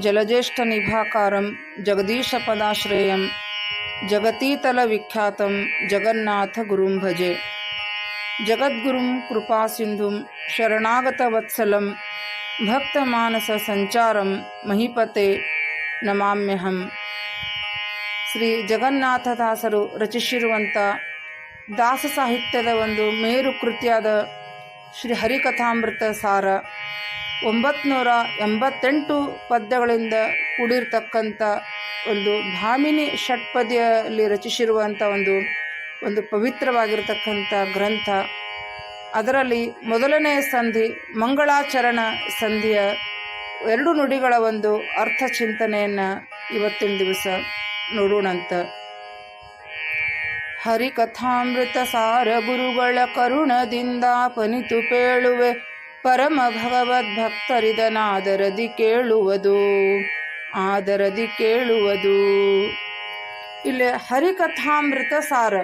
ಜಲಜ್ಯೇಷ್ಠನಿಭಾಕಾರಂ ಜಗದೀಶಪದಾಶ್ರೇಯಂ ಜಗತೀತಲ ವಿಖ್ಯಾತಂ ಜಗನ್ನಾಥ ಗುರುಂ ಭಜೆ ಜಗದ್ಗುರುಂ ಕೃಪಾ ಸಿಂಧುಂ ಶರಣಾಗತ ವತ್ಸಲಂ ಭಕ್ತಮಾನಸ ಸಂಚಾರಂ ಮಹಿಪತೆ ನಮಾಮ್ಯಹಂ ಶ್ರೀ ಜಗನ್ನಾಥದಾಸರು ರಚಿಸಿರುವಂಥ ದಾಸ ಸಾಹಿತ್ಯದ ಒಂದು ಮೇರು ಕೃತಿಯಾದ ಶ್ರೀ ಹರಿಕಥಾಮೃತ ಸಾರ ಒಂಬತ್ನೂರ ಎಂಬತ್ತೆಂಟು ಪದ್ಯಗಳಿಂದ ಕೂಡಿರ್ತಕ್ಕಂಥ ಒಂದು ಭಾಮಿನಿ ಷಟ್ಪದಿಯಲ್ಲಿ ರಚಿಸಿರುವಂಥ ಒಂದು ಒಂದು ಪವಿತ್ರವಾಗಿರತಕ್ಕಂಥ ಗ್ರಂಥ. ಅದರಲ್ಲಿ ಮೊದಲನೆಯ ಸಂಧಿ ಮಂಗಳಾಚರಣ ಸಂಧಿಯ ಎರಡು ನುಡಿಗಳ ಒಂದು ಅರ್ಥ ಚಿಂತನೆಯನ್ನು ಇವತ್ತಿನ ದಿವಸ ನೋಡೋಣಂತ. ಹರಿಕಥಾಮೃತ ಸಾರ ಗುರುಗಳ ಕರುಣದಿಂದ ಪನಿತು ಪೇಳುವೆ ಪರಮ ಭಗವದ್ಭಕ್ತರಿದನಾದರದಿ ಕೇಳುವುದು, ಆದರದಿ ಕೇಳುವುದು. ಇಲ್ಲಿ ಹರಿಕಥಾಮೃತ ಸಾರ.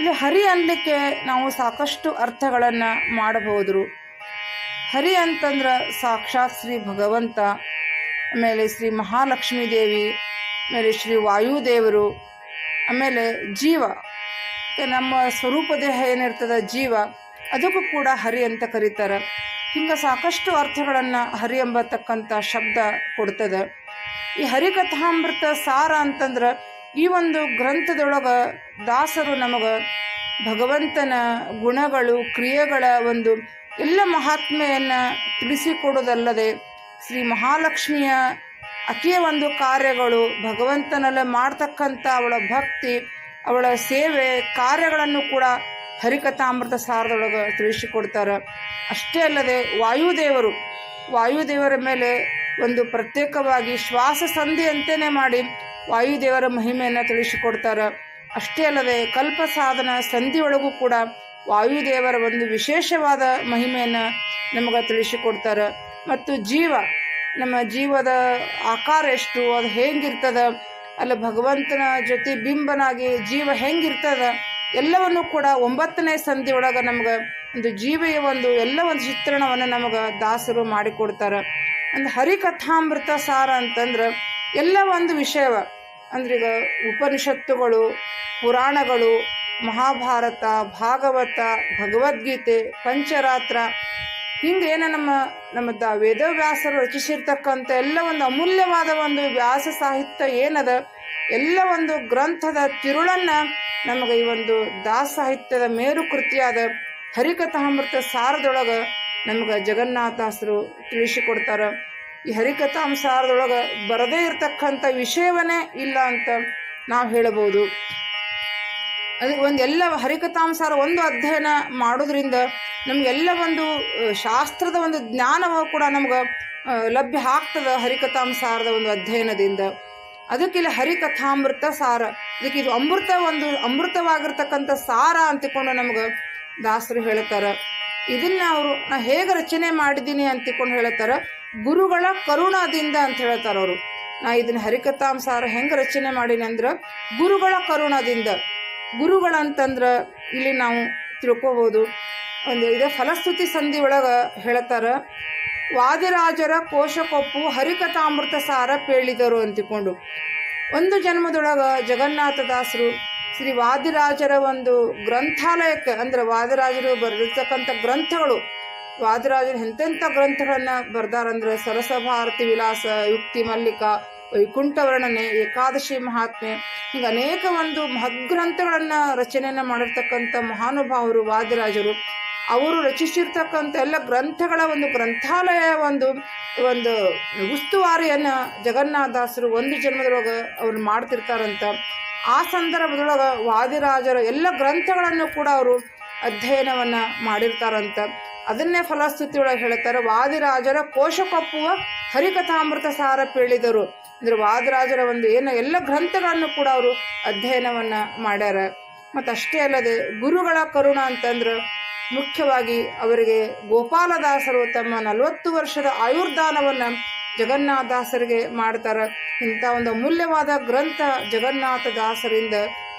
ಇಲ್ಲಿ ಹರಿ ಅನ್ಲಿಕ್ಕೆ ನಾವು ಸಾಕಷ್ಟು ಅರ್ಥಗಳನ್ನು ಮಾಡಬಹುದು ಹರಿ ಅಂತಂದ್ರೆ ಸಾಕ್ಷಾತ್ ಶ್ರೀ ಭಗವಂತ, ಆಮೇಲೆ ಶ್ರೀ ಮಹಾಲಕ್ಷ್ಮೀ ದೇವಿ, ಆಮೇಲೆ ಶ್ರೀ ವಾಯುದೇವರು, ಆಮೇಲೆ ಜೀವ. ನಮ್ಮ ಸ್ವರೂಪ ದೇಹ ಏನಿರ್ತದೆ? ಜೀವ. ಅದಕ್ಕೂ ಕೂಡ ಹರಿ ಅಂತ ಕರೀತಾರೆ. ಹಿಂಗೆ ಸಾಕಷ್ಟು ಅರ್ಥಗಳನ್ನು ಹರಿ ಎಂಬತಕ್ಕಂಥ ಶಬ್ದ ಕೊಡ್ತದೆ. ಈ ಹರಿಕಥಾಮೃತ ಸಾರ ಅಂತಂದ್ರೆ ಈ ಒಂದು ಗ್ರಂಥದೊಳಗೆ ದಾಸರು ನಮಗೆ ಭಗವಂತನ ಗುಣಗಳು, ಕ್ರಿಯೆಗಳ ಒಂದು ಎಲ್ಲ ಮಹಾತ್ಮೆಯನ್ನು ತಿಳಿಸಿಕೊಡೋದಲ್ಲದೆ ಶ್ರೀ ಮಹಾಲಕ್ಷ್ಮಿಯ ಆಕೆಯ ಒಂದು ಕಾರ್ಯಗಳು, ಭಗವಂತನಲ್ಲೇ ಮಾಡ್ತಕ್ಕಂಥ ಅವಳ ಭಕ್ತಿ, ಅವಳ ಸೇವೆ ಕಾರ್ಯಗಳನ್ನು ಕೂಡ ಹರಿಕಥಾಮೃತ ಸಾರದೊಳಗೆ ತಿಳಿಸಿಕೊಡ್ತಾರೆ ಅಷ್ಟೇ ಅಲ್ಲದೆ ವಾಯುದೇವರು, ವಾಯುದೇವರ ಮೇಲೆ ಒಂದು ಪ್ರತ್ಯೇಕವಾಗಿ ಶ್ವಾಸ ಸಂಧಿಯಂತೆಯೇ ಮಾಡಿ ವಾಯುದೇವರ ಮಹಿಮೆಯನ್ನು ತಿಳಿಸಿಕೊಡ್ತಾರೆ ಅಷ್ಟೇ ಅಲ್ಲದೆ ಕಲ್ಪ ಸಾಧನ ಸಂಧಿಯೊಳಗೂ ಕೂಡ ವಾಯುದೇವರ ಒಂದು ವಿಶೇಷವಾದ ಮಹಿಮೆಯನ್ನು ನಮಗೆ ತಿಳಿಸಿಕೊಡ್ತಾರೆ ಮತ್ತು ಜೀವ, ನಮ್ಮ ಜೀವದ ಆಕಾರ ಎಷ್ಟು, ಅದು ಹೆಂಗಿರ್ತದ, ಅಲ್ಲಿ ಭಗವಂತನ ಜೊತೆ ಬಿಂಬನಾಗಿ ಜೀವ ಹೆಂಗಿರ್ತದ ಎಲ್ಲವನ್ನು ಕೂಡ ಒಂಬತ್ತನೇ ಸಂಧಿ ಒಳಗೆ ನಮ್ಗೆ ಒಂದು ಜೀವೆಯ ಒಂದು ಎಲ್ಲ ಒಂದು ಚಿತ್ರಣವನ್ನು ನಮಗೆ ದಾಸರು ಮಾಡಿಕೊಡ್ತಾರೆ. ಒಂದು ಹರಿಕಥಾಮೃತ ಸಾರ ಅಂತಂದ್ರೆ ಎಲ್ಲ ಒಂದು ವಿಷಯವ. ಅಂದ್ರೆ ಈಗ ಉಪನಿಷತ್ತುಗಳು, ಪುರಾಣಗಳು, ಮಹಾಭಾರತ, ಭಾಗವತ, ಭಗವದ್ಗೀತೆ, ಪಂಚರಾತ್ರ, ಹಿಂಗೇನ ನಮ್ಮ ನಮ್ಮ ದ ವೇದವ್ಯಾಸರು ರಚಿಸಿರ್ತಕ್ಕಂಥ ಎಲ್ಲ ಒಂದು ಅಮೂಲ್ಯವಾದ ಒಂದು ವ್ಯಾಸ ಸಾಹಿತ್ಯ ಏನದ? ಎಲ್ಲ ಒಂದು ಗ್ರಂಥದ ತಿರುಳನ್ನು ನಮಗೆ ಈ ಒಂದು ದಾಸ ಸಾಹಿತ್ಯದ ಮೇರು ಕೃತಿಯಾದ ಹರಿಕಥಾಮೃತ ಸಾರದೊಳಗೆ ನಮ್ಗೆ ಜಗನ್ನಾಥಾಸರು ತಿಳಿಸಿಕೊಡ್ತಾರೆ. ಈ ಹರಿಕಥಾಂಸಾರದೊಳಗೆ ಬರದೇ ಇರತಕ್ಕಂಥ ವಿಷಯವನ್ನೇ ಇಲ್ಲ ಅಂತ ನಾವು ಹೇಳಬಹುದು. ಅದು ಒಂದು ಎಲ್ಲ ಹರಿಕಥಾಂಸಾರ ಒಂದು ಅಧ್ಯಯನ ಮಾಡೋದ್ರಿಂದ ನಮಗೆಲ್ಲ ಒಂದು ಶಾಸ್ತ್ರದ ಒಂದು ಜ್ಞಾನವು ಕೂಡ ನಮ್ಗೆ ಲಭ್ಯ ಆಗ್ತದೆ ಹರಿಕಥಾಂಸಾರದ ಒಂದು ಅಧ್ಯಯನದಿಂದ. ಅದಕ್ಕೆ ಇಲ್ಲಿ ಹರಿಕಥಾಮೃತ ಸಾರ. ಇದಕ್ಕೆ ಇದು ಅಮೃತ ಒಂದು ಅಮೃತವಾಗಿರ್ತಕ್ಕಂಥ ಸಾರ ಅಂತಿಕೊಂಡು ನಮ್ಗೆ ದಾಸರು ಹೇಳ್ತಾರೆ. ಇದನ್ನ ಅವರು, ನಾ ಹೇಗೆ ರಚನೆ ಮಾಡಿದ್ದೀನಿ ಅಂತಿಕೊಂಡು ಹೇಳ್ತಾರೆ. ಗುರುಗಳ ಕರುಣದಿಂದ ಅಂತ ಹೇಳ್ತಾರೆ ಅವರು. ನಾ ಇದನ್ನ ಹರಿಕಥಾಂಸಾರ ಹೆಂಗೆ ರಚನೆ ಮಾಡೀನಿ ಅಂದ್ರೆ, ಗುರುಗಳ ಕರುಣದಿಂದ. ಗುರುಗಳಂತಂದ್ರೆ ಇಲ್ಲಿ ನಾವು ತಿಳ್ಕೊಬೋದು. ಒಂದು ಇದೇ ಫಲಸ್ತುತಿ ಸಂಧಿ ಒಳಗೆ ಹೇಳ್ತಾರೆ. ವಾದಿರಾಜರ ಕೋಶಕೊಪ್ಪು ಹರಿಕಥಾಮೃತ ಸಾರ ಪೇಳಿದರು ಅಂತಿಕೊಂಡು. ಒಂದು ಜನ್ಮದೊಳಗ ಜಗನ್ನಾಥದಾಸರು ಶ್ರೀ ವಾದಿರಾಜರ ಒಂದು ಗ್ರಂಥಾಲಯಕ್ಕೆ, ಅಂದ್ರೆ ವಾದಿರಾಜರು ಬರೆದಿರ್ತಕ್ಕಂಥ ಗ್ರಂಥಗಳು, ವಾದಿರಾಜರು ಎಂತೆಂಥ ಗ್ರಂಥಗಳನ್ನು ಬರ್ದಾರಂದ್ರೆ ಸರಸ ಭಾರತಿ ವಿಲಾಸ, ಯುಕ್ತಿ ಮಲ್ಲಿಕ ವೈಕುಂಠ ವರ್ಣನೆ ಏಕಾದಶಿ ಮಹಾತ್ಮೆ, ಹೀಗೆ ಅನೇಕ ಒಂದು ಮಹಗ್ರಂಥಗಳನ್ನು ರಚನೆಯನ್ನು ಮಾಡಿರ್ತಕ್ಕಂಥ ಮಹಾನುಭಾವರು ವಾದಿರಾಜರು. ಅವರು ರಚಿಸಿರ್ತಕ್ಕಂಥ ಎಲ್ಲ ಗ್ರಂಥಗಳ ಒಂದು ಗ್ರಂಥಾಲಯ, ಒಂದು ಒಂದು ಉಸ್ತುವಾರಿಯನ್ನು ಜಗನ್ನಾಥದಾಸರು ಒಂದು ಜನ್ಮದೊಳಗೆ ಅವ್ರು ಮಾಡ್ತಿರ್ತಾರಂತ. ಆ ಸಂದರ್ಭದೊಳಗೆ ವಾದಿರಾಜರ ಎಲ್ಲ ಗ್ರಂಥಗಳನ್ನು ಕೂಡ ಅವರು ಅಧ್ಯಯನವನ್ನು ಮಾಡಿರ್ತಾರಂತ. ಅದನ್ನೇ ಫಲಸ್ಥಿತಿಯೊಳಗೆ ಹೇಳ್ತಾರೆ, ವಾದಿರಾಜರ ಕೋಶಕಪ್ಪುವ ಹರಿಕಥಾಮೃತ ಸಾರ ಪೇಳಿದರು. ಅಂದ್ರೆ ವಾದಿರಾಜರ ಒಂದು ಏನು ಎಲ್ಲ ಗ್ರಂಥಗಳನ್ನು ಕೂಡ ಅವರು ಅಧ್ಯಯನವನ್ನು ಮಾಡ್ಯಾರ. ಮತ್ತು ಅಷ್ಟೇ ಅಲ್ಲದೆ ಗುರುಗಳ ಕರುಣ ಅಂತಂದ್ರೆ ಮುಖ್ಯವಾಗಿ ಅವರಿಗೆ ಗೋಪಾಲದಾಸರು ತಮ್ಮ ನಲವತ್ತು ವರ್ಷದ ಆಯುರ್ದಾನವನ್ನು ಜಗನ್ನಾಥದಾಸರಿಗೆ ಮಾಡ್ತಾರೆ. ಇಂಥ ಒಂದು ಅಮೂಲ್ಯವಾದ ಗ್ರಂಥ ಜಗನ್ನಾಥದಾಸರಿಂದ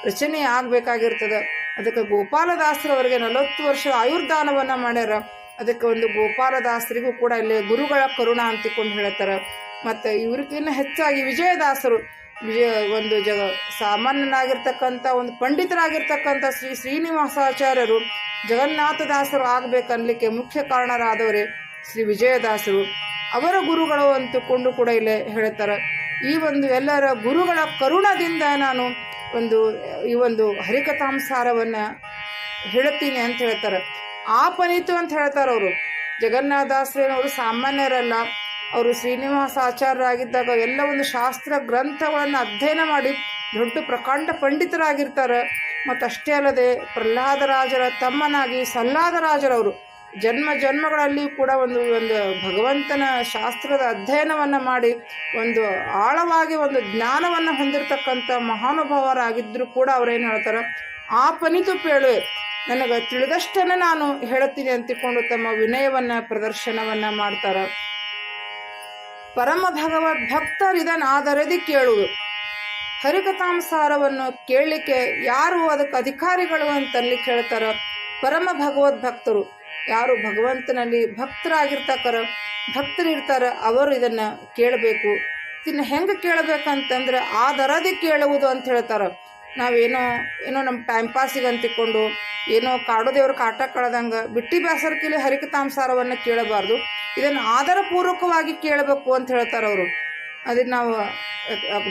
ರಚನೆ ಆಗಬೇಕಾಗಿರ್ತದೆ. ಅದಕ್ಕೆ ಗೋಪಾಲದಾಸರವರಿಗೆ ನಲವತ್ತು ವರ್ಷದ ಆಯುರ್ದಾನವನ್ನು ಮಾಡ್ಯಾರ. ಅದಕ್ಕೆ ಒಂದು ಗೋಪಾಲದಾಸರಿಗೂ ಕೂಡ ಇಲ್ಲಿ ಗುರುಗಳ ಕರುಣ ಅಂತಿಕೊಂಡು ಹೇಳ್ತಾರೆ. ಮತ್ತು ಇವ್ರಿಗಿನ್ನ ಹೆಚ್ಚಾಗಿ ವಿಜಯದಾಸರು ವಿಜಯ ಒಂದು ಜಗ ಸಾಮಾನ್ಯನಾಗಿರ್ತಕ್ಕಂಥ ಒಂದು ಪಂಡಿತರಾಗಿರ್ತಕ್ಕಂಥ ಶ್ರೀ ಶ್ರೀನಿವಾಸಾಚಾರ್ಯರು ಜಗನ್ನಾಥದಾಸರು ಆಗಬೇಕನ್ನಲಿಕ್ಕೆ ಮುಖ್ಯ ಕಾರಣರಾದವರೇ ಶ್ರೀ ವಿಜಯದಾಸರು ಅವರ ಗುರುಗಳು ಅಂತಕೊಂಡು ಕೂಡ ಇಲ್ಲೇ ಹೇಳ್ತಾರೆ. ಈ ಒಂದು ಎಲ್ಲರ ಗುರುಗಳ ಕರುಣದಿಂದ ನಾನು ಒಂದು, ಈ ಒಂದು ಹರಿಕಥಾಂಸಾರವನ್ನು ಹೇಳುತ್ತೀನಿ ಅಂತ ಹೇಳ್ತಾರೆ. ಆಪನಿತು ಅಂತ ಹೇಳ್ತಾರೆ ಅವರು ಜಗನ್ನಾಥದಾಸರೇನವರು ಸಾಮಾನ್ಯರಲ್ಲ. ಅವರು ಶ್ರೀನಿವಾಸ ಆಚಾರ್ಯರಾಗಿದ್ದಾಗ ಎಲ್ಲ ಒಂದು ಶಾಸ್ತ್ರ ಗ್ರಂಥಗಳನ್ನು ಅಧ್ಯಯನ ಮಾಡಿ ದೊಡ್ಡ ಪ್ರಕಾಂಡ ಪಂಡಿತರಾಗಿರ್ತಾರೆ. ಮತ್ತು ಅಷ್ಟೇ ಅಲ್ಲದೆ ಪ್ರಹ್ಲಾದರಾಜರ ತಮ್ಮನಾಗಿ ಸಲ್ಲಾದರಾಜರವರು ಜನ್ಮ ಜನ್ಮಗಳಲ್ಲಿ ಕೂಡ ಒಂದು ಒಂದು ಭಗವಂತನ ಶಾಸ್ತ್ರದ ಅಧ್ಯಯನವನ್ನು ಮಾಡಿ ಒಂದು ಆಳವಾಗಿ ಒಂದು ಜ್ಞಾನವನ್ನು ಹೊಂದಿರತಕ್ಕಂಥ ಮಹಾನುಭಾವರಾಗಿದ್ದರೂ ಕೂಡ ಅವ್ರೇನು ಹೇಳ್ತಾರೆ, ಆ ಪನಿತು ಪೇಳುವೆ ನನಗೆ ತಿಳಿದಷ್ಟನ್ನು ನಾನು ಹೇಳುತ್ತೀನಿ ಅಂತಿಕೊಂಡು ತಮ್ಮ ವಿನಯವನ್ನು, ಪ್ರದರ್ಶನವನ್ನು ಮಾಡ್ತಾರೆ. ಪರಮ ಭಗವದ್ ಭಕ್ತರು ಇದನ್ನು ಆಧರದಿ ಕೇಳುವುದು. ಹರಿಕಥಾಂಸಾರವನ್ನು ಕೇಳಲಿಕ್ಕೆ ಯಾರು ಅದಕ್ಕೆ ಅಧಿಕಾರಿಗಳು ಅಂತಲ್ಲಿ ಕೇಳ್ತಾರ? ಪರಮ ಭಗವದ್ ಭಕ್ತರು. ಯಾರು ಭಗವಂತನಲ್ಲಿ ಭಕ್ತರಾಗಿರ್ತಾರ ಭಕ್ತರಿರ್ತಾರ, ಅವರು ಇದನ್ನು ಕೇಳಬೇಕು. ಇದನ್ನು ಹೆಂಗೆ ಕೇಳಬೇಕಂತಂದ್ರೆ, ಆ ದರದಿ ಕೇಳುವುದು ಅಂತ ಹೇಳ್ತಾರೆ. ನಾವೇನೋ ಏನೋ ನಮ್ಮ ಟೈಮ್ ಪಾಸಿಗೆ ಅಂತಿಕೊಂಡು ಏನೋ ಕಾಡು ದೇವ್ರ ಕಾಟ ಕಳೆದಂಗೆ ಬಿಟ್ಟಿ ಹರಿಕ ಹರಿಕತಾಂಸಾರವನ್ನು ಕೇಳಬಾರ್ದು. ಇದನ್ನು ಆಧಾರಪೂರ್ವಕವಾಗಿ ಕೇಳಬೇಕು ಅಂತ ಹೇಳ್ತಾರೆ ಅವರು. ಅದನ್ನು ನಾವು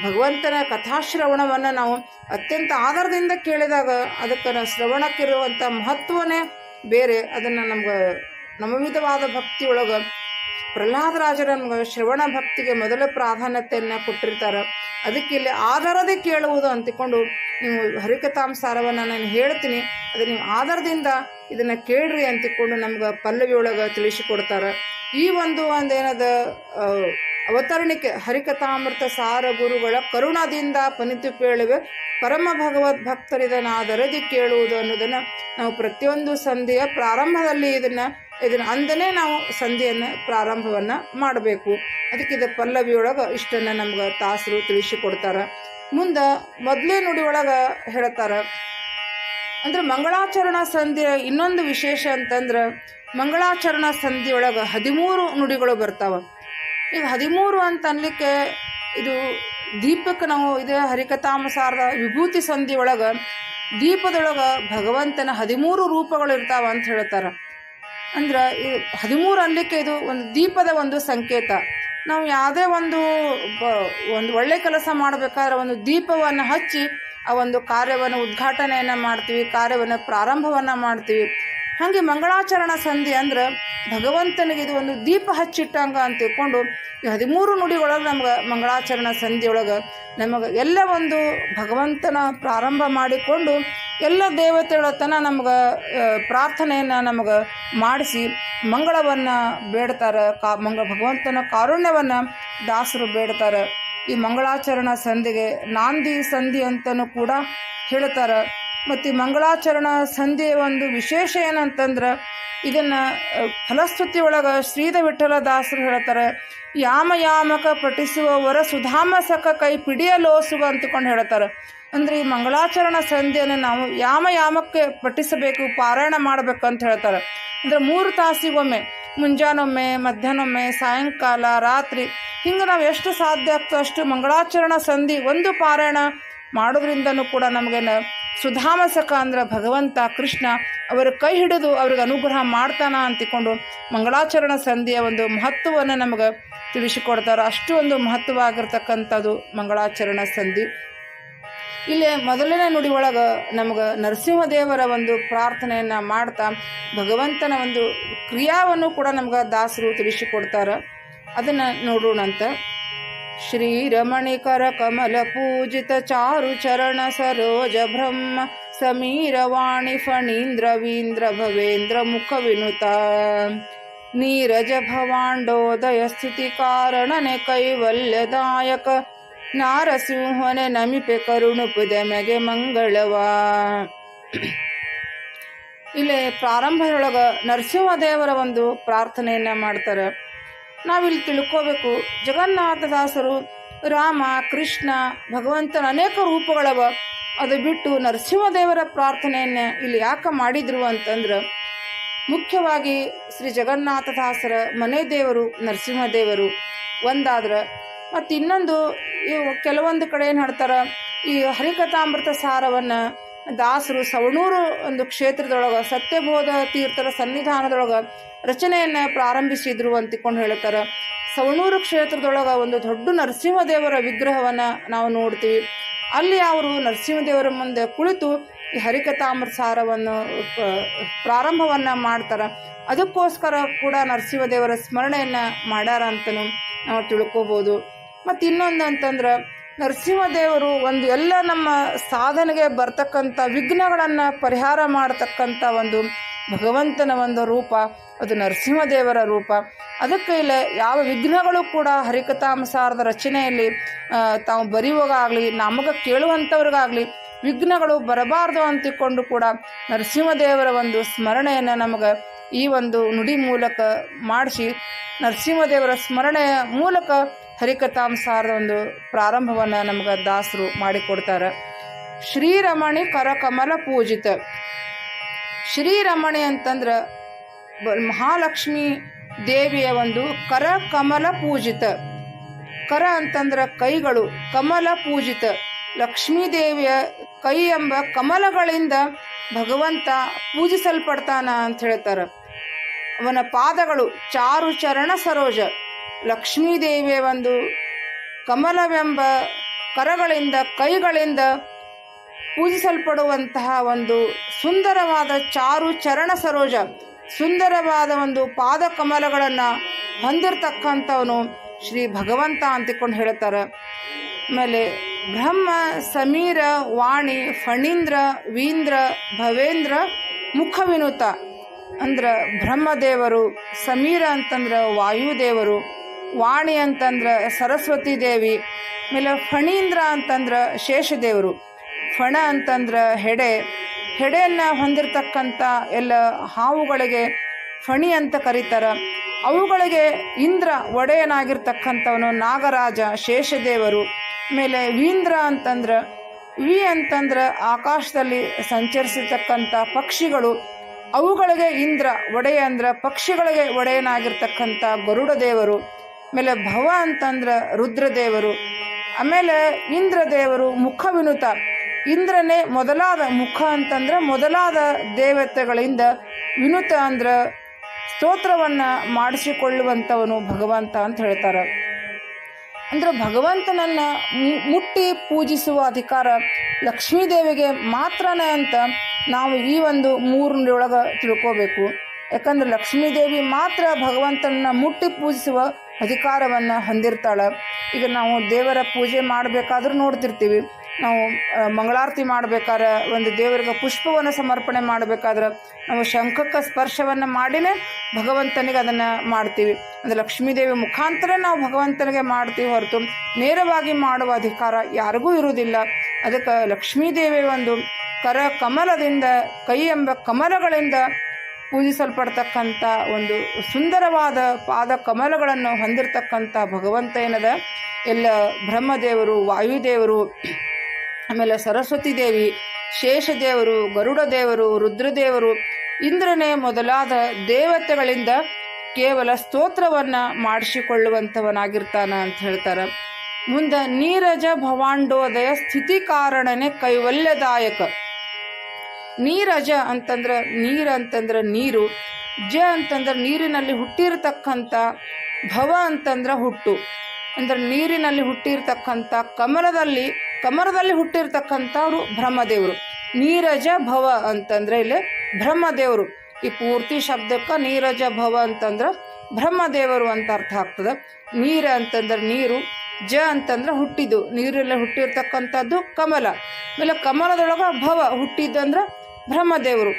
ಭಗವಂತನ ಕಥಾಶ್ರವಣವನ್ನು ನಾವು ಅತ್ಯಂತ ಆಧಾರದಿಂದ ಕೇಳಿದಾಗ ಅದಕ್ಕೆ ಶ್ರವಣಕ್ಕಿರುವಂಥ ಮಹತ್ವನೇ ಬೇರೆ. ಅದನ್ನು ನಮ್ಗೆ ನಮವಿಧವಾದ ಭಕ್ತಿಯೊಳಗೆ ಪ್ರಹ್ಲಾದರಾಜರ ಶ್ರವಣ ಭಕ್ತಿಗೆ ಮೊದಲ ಪ್ರಾಧಾನ್ಯತೆಯನ್ನು ಕೊಟ್ಟಿರ್ತಾರೆ. ಅದಕ್ಕೆ ಇಲ್ಲಿ ಆಧಾರದೇ ಕೇಳುವುದು ಅಂತಿಕೊಂಡು ನೀವು ಹರಿಕಥಾಂಸಾರವನ್ನು ನಾನು ಹೇಳ್ತೀನಿ. ಅದು ನೀವು ಆಧಾರದಿಂದ ಇದನ್ನು ಕೇಳ್ರಿ ಅಂತಿಕೊಂಡು ನಮ್ಗೆ ತಿಳಿಸಿ ತಿಳಿಸಿಕೊಡ್ತಾರೆ. ಈ ಒಂದು ಒಂದು ಏನದ ಅವತರಣಿಕೆ, ಹರಿಕಥಾಮೃತ ಸಾರ ಗುರುಗಳ ಕರುಣದಿಂದ ಪನಿತು ಕೇಳುವೆ, ಪರಮ ಭಗವದ್ ಭಕ್ತರಿದನ್ನು ಆದರದಿ ಕೇಳುವುದು ಅನ್ನೋದನ್ನು ನಾವು ಪ್ರತಿಯೊಂದು ಸಂಧಿಯ ಪ್ರಾರಂಭದಲ್ಲಿ ಇದನ್ನು ಇದನ್ನು ಅಂದನೇ ನಾವು ಸಂಧಿಯನ್ನು, ಪ್ರಾರಂಭವನ್ನು ಮಾಡಬೇಕು. ಅದಕ್ಕೆ ಇದು ಪಲ್ಲವಿಯೊಳಗೆ ಇಷ್ಟನ್ನು ನಮ್ಗೆ ತಾಸರು ತಿಳಿಸಿಕೊಡ್ತಾರೆ ಮುಂದೆ ಮೊದಲೇ ನುಡಿ ಒಳಗೆ ಹೇಳ್ತಾರೆ, ಅಂದ್ರೆ ಮಂಗಳಾಚರಣ ಸಂಧಿಯ ಇನ್ನೊಂದು ವಿಶೇಷ ಅಂತಂದ್ರೆ ಮಂಗಳಾಚರಣ ಸಂಧಿಯೊಳಗೆ ಹದಿಮೂರು ನುಡಿಗಳು ಬರ್ತಾವೆ. ಈಗ ಹದಿಮೂರು ಅಂತ ಅನ್ಲಿಕ್ಕೆ ಇದು ದೀಪಕ್ಕೆ ನಾವು ಇದೇ ಹರಿಕಥಾಮಸಾರದ ವಿಭೂತಿ ಸಂಧಿ ಒಳಗೆ ದೀಪದೊಳಗೆ ಭಗವಂತನ ಹದಿಮೂರು ರೂಪಗಳು ಇರ್ತಾವ ಅಂತ ಹೇಳ್ತಾರೆ. ಅಂದ್ರೆ ಇದು ಹದಿಮೂರು ಅನ್ಲಿಕ್ಕೆ ಇದು ಒಂದು ದೀಪದ ಒಂದು ಸಂಕೇತ. ನಾವು ಯಾವುದೇ ಒಂದು ಒಂದು ಒಳ್ಳೆ ಕೆಲಸ ಮಾಡಬೇಕಾದ್ರೆ ಒಂದು ದೀಪವನ್ನು ಹಚ್ಚಿ ಆ ಒಂದು ಕಾರ್ಯವನ್ನು ಉದ್ಘಾಟನೆಯನ್ನು ಮಾಡ್ತೀವಿ, ಕಾರ್ಯವನ್ನು ಪ್ರಾರಂಭವನ್ನು ಮಾಡ್ತೀವಿ. ಹಾಗೆ ಮಂಗಳಾಚರಣ ಸಂಧಿ ಅಂದ್ರೆ ಭಗವಂತನಿಗೆ ಇದು ಒಂದು ದೀಪ ಹಚ್ಚಿಟ್ಟಂಗ ಅಂತ ತಿಳ್ಕೊಂಡು ಈ ಹದಿಮೂರು ನುಡಿಗಳೊಳಗೆ ನಮ್ಗೆ ಮಂಗಳಾಚರಣ ಸಂಧಿಯೊಳಗೆ ನಮಗೆ ಎಲ್ಲ ಒಂದು ಭಗವಂತನ ಪ್ರಾರಂಭ ಮಾಡಿಕೊಂಡು ಎಲ್ಲ ದೇವತೆಗಳ ತನ ನಮ್ಗೆ ಪ್ರಾರ್ಥನೆಯನ್ನು ನಮಗೆ ಮಾಡಿಸಿ ಮಂಗಳವನ್ನು ಬೇಡ್ತಾರೆ, ಕಾ, ಮಂಗ, ಭಗವಂತನ ಕಾರುಣ್ಯವನ್ನು ದಾಸರು ಬೇಡ್ತಾರೆ. ಈ ಮಂಗಳಾಚರಣ ಸಂಧಿಗೆ ನಾಂದಿ ಸಂಧಿ ಅಂತಲೂ ಕೂಡ ಹೇಳ್ತಾರೆ. ಮತ್ತು ಈ ಮಂಗಳಾಚರಣ ಸಂಧಿಯ ಒಂದು ವಿಶೇಷ ಏನಂತಂದ್ರೆ ಇದನ್ನು ಫಲಸ್ತುತಿ ಒಳಗೆ ಶ್ರೀಧ ವಿಠಲ ದಾಸರು ಹೇಳ್ತಾರೆ ಯಾಮ ಯಾಮಕ ಪಠಿಸುವವರ ಸುಧಾಮಸಕ ಕೈ ಪಿಡಿಯಲೋಸುಗ ಅಂತಕೊಂಡು ಹೇಳ್ತಾರೆ. ಅಂದರೆ ಈ ಮಂಗಳಾಚರಣ ಸಂಧಿಯನ್ನು ನಾವು ಯಾಮ ಯಾಮಕ್ಕೆ ಪಠಿಸಬೇಕು, ಪಾರಾಯಣ ಮಾಡಬೇಕು ಅಂತ ಹೇಳ್ತಾರೆ. ಅಂದರೆ ಮೂರು ತಾಸಿಗೊಮ್ಮೆ, ಮುಂಜಾನೊಮ್ಮೆ, ಮಧ್ಯಾಹ್ನೊಮ್ಮೆ, ಸಾಯಂಕಾಲ, ರಾತ್ರಿ, ಹಿಂಗೆ ನಾವು ಎಷ್ಟು ಸಾಧ್ಯ ಆಗ್ತೋ ಅಷ್ಟು ಮಂಗಳಾಚರಣ ಸಂಧಿ ಒಂದು ಪಾರಾಯಣ ಮಾಡೋದ್ರಿಂದನೂ ಕೂಡ ನಮಗೇನು ಸುಧಾಮಸಕ ಅಂದ್ರೆ ಭಗವಂತ ಕೃಷ್ಣ ಅವರ ಕೈ ಹಿಡಿದು ಅವ್ರಿಗೆ ಅನುಗ್ರಹ ಮಾಡ್ತಾನ ಅಂತಿಕೊಂಡು ಮಂಗಳಾಚರಣ ಸಂಧಿಯ ಒಂದು ಮಹತ್ವವನ್ನು ನಮಗೆ ತಿಳಿಸಿಕೊಡ್ತಾರೆ. ಅಷ್ಟು ಒಂದು ಮಹತ್ವ ಆಗಿರ್ತಕ್ಕಂಥದ್ದು ಮಂಗಳಾಚರಣ ಸಂಧಿ. ಇಲ್ಲಿ ಮೊದಲನೇ ನುಡಿ ಒಳಗೆ ನಮಗೆ ನರಸಿಂಹದೇವರ ಒಂದು ಪ್ರಾರ್ಥನೆಯನ್ನು ಮಾಡ್ತಾ ಭಗವಂತನ ಒಂದು ಕ್ರಿಯಾವನ್ನು ಕೂಡ ನಮ್ಗೆ ದಾಸರು ತಿಳಿಸಿಕೊಡ್ತಾರೆ. ಅದನ್ನು ನೋಡೋಣಂತ. ಶ್ರೀರಮಣಿಕರ ಕಮಲ ಪೂಜಿತ ಚಾರು ಚರಣ ಸರೋಜ ಬ್ರಹ್ಮ ಸಮೀರ ವಾಣಿ ಫಣೀಂದ್ರ ವೀಂದ್ರ ಭವೇಂದ್ರ ಮುಖ ವಿನುತ ನೀರಜ ಭವಾಂಡೋದಯ ಸ್ಥಿತಿ ಕಾರಣನೆ ಕೈವಲ್ಯದಾಯಕ. ನಾರಸಿಂಹನೆ ನಮಿಪೆ ಕರುಣುಪುದೆಮಗೆ ಮಂಗಳವ. ಇಲ್ಲಿ ಪ್ರಾರಂಭದೊಳಗೆ ನರಸಿಂಹದೇವರ ಒಂದು ಪ್ರಾರ್ಥನೆಯನ್ನ ಮಾಡ್ತಾರೆ. ನಾವಿಲ್ಲಿ ತಿಳ್ಕೋಬೇಕು. ಜಗನ್ನಾಥದಾಸರು, ರಾಮ, ಕೃಷ್ಣ, ಭಗವಂತನ ಅನೇಕ ರೂಪಗಳವ. ಅದು ಬಿಟ್ಟು ನರಸಿಂಹದೇವರ ಪ್ರಾರ್ಥನೆಯನ್ನು ಇಲ್ಲಿ ಯಾಕೆ ಮಾಡಿದ್ರು ಅಂತಂದ್ರೆ, ಮುಖ್ಯವಾಗಿ ಶ್ರೀ ಜಗನ್ನಾಥದಾಸರ ಮನೆ ದೇವರು ನರಸಿಂಹದೇವರು. ಒಂದಾದ್ರೆ ಮತ್ತು ಇನ್ನೊಂದು ಕೆಲವೊಂದು ಕಡೆ ಏನು ಹೇಳ್ತಾರೆ, ಈ ಹರಿಕಥಾಮೃತ ಸಾರವನ್ನು ದಾಸರು ಸವಣೂರು ಒಂದು ಕ್ಷೇತ್ರದೊಳಗೆ ಸತ್ಯಬೋಧ ತೀರ್ಥರ ಸನ್ನಿಧಾನದೊಳಗೆ ರಚನೆಯನ್ನು ಪ್ರಾರಂಭಿಸಿದ್ರು ಅಂತಿಕೊಂಡು ಹೇಳ್ತಾರೆ ಸವಣೂರು ಕ್ಷೇತ್ರದೊಳಗೆ ಒಂದು ದೊಡ್ಡ ನರಸಿಂಹದೇವರ ವಿಗ್ರಹವನ್ನು ನಾವು ನೋಡ್ತೀವಿ. ಅಲ್ಲಿ ಅವರು ನರಸಿಂಹದೇವರ ಮುಂದೆ ಕುಳಿತು ಈ ಹರಿಕಥಾಮೃತ ಸಾರವನ್ನು ಪ್ರಾರಂಭವನ್ನು ಮಾಡ್ತಾರೆ. ಅದಕ್ಕೋಸ್ಕರ ಕೂಡ ನರಸಿಂಹದೇವರ ಸ್ಮರಣೆಯನ್ನು ಮಾಡ್ಯಾರ ಅಂತಲೂ ನಾವು ತಿಳ್ಕೊಬೋದು. ಮತ್ತು ಇನ್ನೊಂದು ಅಂತಂದ್ರೆ ನರಸಿಂಹದೇವರು ಒಂದು ಎಲ್ಲ ನಮ್ಮ ಸಾಧನೆಗೆ ಬರ್ತಕ್ಕಂಥ ವಿಘ್ನಗಳನ್ನು ಪರಿಹಾರ ಮಾಡತಕ್ಕಂಥ ಒಂದು ಭಗವಂತನ ಒಂದು ರೂಪ, ಅದು ನರಸಿಂಹದೇವರ ರೂಪ. ಅದಕ್ಕೆ ಇಲ್ಲ ಯಾವ ವಿಘ್ನಗಳು ಕೂಡ ಹರಿಕಥಾಮಸಾರದ ರಚನೆಯಲ್ಲಿ ತಾವು ಬರೆಯುವಾಗಲಿ ನಮಗೆ ಕೇಳುವಂಥವ್ರಿಗಾಗಲಿ ವಿಘ್ನಗಳು ಬರಬಾರ್ದು ಅಂತಿಕೊಂಡು ಕೂಡ ನರಸಿಂಹದೇವರ ಒಂದು ಸ್ಮರಣೆಯನ್ನು ನಮಗೆ ಈ ಒಂದು ನುಡಿ ಮೂಲಕ ಮಾಡಿಸಿ, ನರಸಿಂಹದೇವರ ಸ್ಮರಣೆಯ ಮೂಲಕ ಹರಿಕಥಾಂಸಾರದ ಒಂದು ಪ್ರಾರಂಭವನ್ನು ನಮ್ಗೆ ದಾಸರು ಮಾಡಿಕೊಡ್ತಾರೆ. ಶ್ರೀರಮಣಿ ಕರಕಮಲ ಪೂಜಿತ. ಶ್ರೀರಮಣಿ ಅಂತಂದ್ರೆ ಮಹಾಲಕ್ಷ್ಮಿ ದೇವಿಯ ಒಂದು ಕರಕಮಲ ಪೂಜಿತ. ಕರ ಅಂತಂದ್ರೆ ಕೈಗಳು, ಕಮಲ ಪೂಜಿತ. ಲಕ್ಷ್ಮೀ ದೇವಿಯ ಕೈ ಎಂಬ ಕಮಲಗಳಿಂದ ಭಗವಂತ ಪೂಜಿಸಲ್ಪಡ್ತಾನ ಅಂತ ಹೇಳ್ತಾರೆ. ಅವನ ಪಾದಗಳು ಚಾರು ಚರಣ ಸರೋಜ. ಲಕ್ಷ್ಮೀ ದೇವಿಯ ಒಂದು ಕಮಲವೆಂಬ ಕರಗಳಿಂದ, ಕೈಗಳಿಂದ ಪೂಜಿಸಲ್ಪಡುವಂತಹ ಒಂದು ಸುಂದರವಾದ ಚಾರು ಚರಣ ಸರೋಜ, ಸುಂದರವಾದ ಒಂದು ಪಾದ ಕಮಲಗಳನ್ನು ಹೊಂದಿರತಕ್ಕಂಥವನು ಶ್ರೀ ಭಗವಂತ ಅಂತಿಕೊಂಡು ಹೇಳ್ತಾರೆ. ಆಮೇಲೆ ಬ್ರಹ್ಮ, ಸಮೀರ, ವಾಣಿ, ಫಣೀಂದ್ರ, ವೀಂದ್ರ, ಭವೇಂದ್ರ, ಮುಖವಿನುತ ಅಂದ್ರೆ ಬ್ರಹ್ಮದೇವರು, ಸಮೀರ ಅಂತಂದ್ರೆ ವಾಯುದೇವರು. ವಾಣಿ ಅಂತಂದ್ರೆ ಸರಸ್ವತಿ ದೇವಿ, ಆಮೇಲೆ ಫಣೀಂದ್ರ ಅಂತಂದ್ರೆ ಶೇಷದೇವರು. ಫಣ ಅಂತಂದ್ರೆ ಹೆಡೆ. ಹೆಡೆಯನ್ನು ಹೊಂದಿರತಕ್ಕಂಥ ಎಲ್ಲ ಹಾವುಗಳಿಗೆ ಫಣಿ ಅಂತ ಕರೀತಾರೆ. ಅವುಗಳಿಗೆ ಇಂದ್ರ ಒಡೆಯನಾಗಿರ್ತಕ್ಕಂಥವನು ನಾಗರಾಜ, ಶೇಷದೇವರು. ಆಮೇಲೆ ವೀಂದ್ರ ಅಂತಂದ್ರೆ, ವಿ ಅಂತಂದ್ರೆ ಆಕಾಶದಲ್ಲಿ ಸಂಚರಿಸಿರ್ತಕ್ಕಂಥ ಪಕ್ಷಿಗಳು. ಅವುಗಳಿಗೆ ಇಂದ್ರ ಒಡೆಯ ಅಂದ್ರೆ ಪಕ್ಷಿಗಳಿಗೆ ಒಡೆಯನಾಗಿರ್ತಕ್ಕಂಥ ಗರುಡ ದೇವರು ಆಮೇಲೆ ಭವ ಅಂತಂದ್ರೆ ರುದ್ರದೇವರು, ಆಮೇಲೆ ಇಂದ್ರದೇವರು ಮುಖ ವಿನುತ ಇಂದ್ರನೇ ಮೊದಲಾದ ಮುಖ ಅಂತಂದ್ರೆ ಮೊದಲಾದ ದೇವತೆಗಳಿಂದ ವಿನುತ ಅಂದ್ರೆ ಸ್ತೋತ್ರವನ್ನು ಮಾಡಿಸಿಕೊಳ್ಳುವಂಥವನು ಭಗವಂತ ಅಂತ ಹೇಳ್ತಾರೆ. ಅಂದ್ರೆ ಭಗವಂತನನ್ನ ಮುಟ್ಟಿ ಪೂಜಿಸುವ ಅಧಿಕಾರ ಲಕ್ಷ್ಮೀದೇವಿಗೆ ಮಾತ್ರನೇ ಅಂತ ನಾವು ಈ ಒಂದು ಮೂರನೊಳಗೆ ತಿಳ್ಕೋಬೇಕು. ಯಾಕಂದ್ರೆ ಲಕ್ಷ್ಮೀದೇವಿ ಮಾತ್ರ ಭಗವಂತನನ್ನ ಮುಟ್ಟಿ ಪೂಜಿಸುವ ಅಧಿಕಾರವನ್ನು ಹೊಂದಿರ್ತಾಳೆ. ಈಗ ನಾವು ದೇವರ ಪೂಜೆ ಮಾಡಬೇಕಾದ್ರೂ ನೋಡ್ತಿರ್ತೀವಿ. ನಾವು ಮಂಗಳಾರತಿ ಮಾಡಬೇಕಾದ್ರೆ ಒಂದು ದೇವರಿಗೆ ಪುಷ್ಪವನ್ನು ಸಮರ್ಪಣೆ ಮಾಡಬೇಕಾದ್ರೆ ನಾವು ಶಂಖಕ್ಕೆ ಸ್ಪರ್ಶವನ್ನು ಮಾಡಿನೇ ಭಗವಂತನಿಗೆ ಅದನ್ನು ಮಾಡ್ತೀವಿ. ಅಂದರೆ ಲಕ್ಷ್ಮೀದೇವಿ ಮುಖಾಂತರ ನಾವು ಭಗವಂತನಿಗೆ ಮಾಡ್ತೀವಿ ಹೊರತು ನೇರವಾಗಿ ಮಾಡುವ ಅಧಿಕಾರ ಯಾರಿಗೂ ಇರುವುದಿಲ್ಲ. ಅದಕ್ಕೆ ಲಕ್ಷ್ಮೀದೇವಿ ಒಂದು ಕರ ಕಮಲದಿಂದ, ಕೈ ಎಂಬ ಕಮಲಗಳಿಂದ ಪೂಜಿಸಲ್ಪಡ್ತಕ್ಕಂಥ ಒಂದು ಸುಂದರವಾದ ಪಾದ ಕಮಲಗಳನ್ನು ಹೊಂದಿರತಕ್ಕಂಥ ಭಗವಂತ ಏನದ? ಎಲ್ಲ ಬ್ರಹ್ಮದೇವರು, ವಾಯುದೇವರು, ಆಮೇಲೆ ಸರಸ್ವತಿ ದೇವಿ ಶೇಷದೇವರು ಗರುಡ ದೇವರು ರುದ್ರದೇವರು ಇಂದ್ರನೇ ಮೊದಲಾದ ದೇವತೆಗಳಿಂದ ಕೇವಲ ಸ್ತೋತ್ರವನ್ನು ಮಾಡಿಸಿಕೊಳ್ಳುವಂಥವನಾಗಿರ್ತಾನ ಅಂತ ಹೇಳ್ತಾರೆ. ಮುಂದೆ ನೀರಜ ಭವಾಂಡೋದಯ ಸ್ಥಿತಿ ಕಾರಣನೇ ಕೈವಲ್ಯದಾಯಕ. ನೀರಜ ಅಂತಂದ್ರೆ ನೀರು ಅಂತಂದ್ರೆ ನೀರು, ಜ ಅಂತಂದ್ರೆ ನೀರಿನಲ್ಲಿ ಹುಟ್ಟಿರತಕ್ಕಂಥ ಭವ ಅಂತಂದ್ರೆ ಹುಟ್ಟು. ಅಂದ್ರೆ ನೀರಿನಲ್ಲಿ ಹುಟ್ಟಿರ್ತಕ್ಕಂಥ ಕಮಲದಲ್ಲಿ ಕಮಲದಲ್ಲಿ ಹುಟ್ಟಿರ್ತಕ್ಕಂಥವ್ರು ಬ್ರಹ್ಮದೇವರು. ನೀರಜ ಭವ ಅಂತಂದ್ರೆ ಇಲ್ಲಿ ಬ್ರಹ್ಮದೇವರು. ಈ ಪೂರ್ತಿ ಶಬ್ದಕ್ಕೆ ನೀರಜ ಭವ ಅಂತಂದ್ರೆ ಬ್ರಹ್ಮದೇವರು ಅಂತ ಅರ್ಥ ಆಗ್ತದೆ. ನೀರ ಅಂತಂದ್ರೆ ನೀರು, ಜ ಅಂತಂದ್ರೆ ಹುಟ್ಟಿದ್ದು. ನೀರಲ್ಲಿ ಹುಟ್ಟಿರ್ತಕ್ಕಂಥದ್ದು ಕಮಲ. ಆಮೇಲೆ ಕಮಲದೊಳಗೆ ಭವ ಹುಟ್ಟಿದ್ದಂದ್ರೆ ಬ್ರಹ್ಮದೇವರು.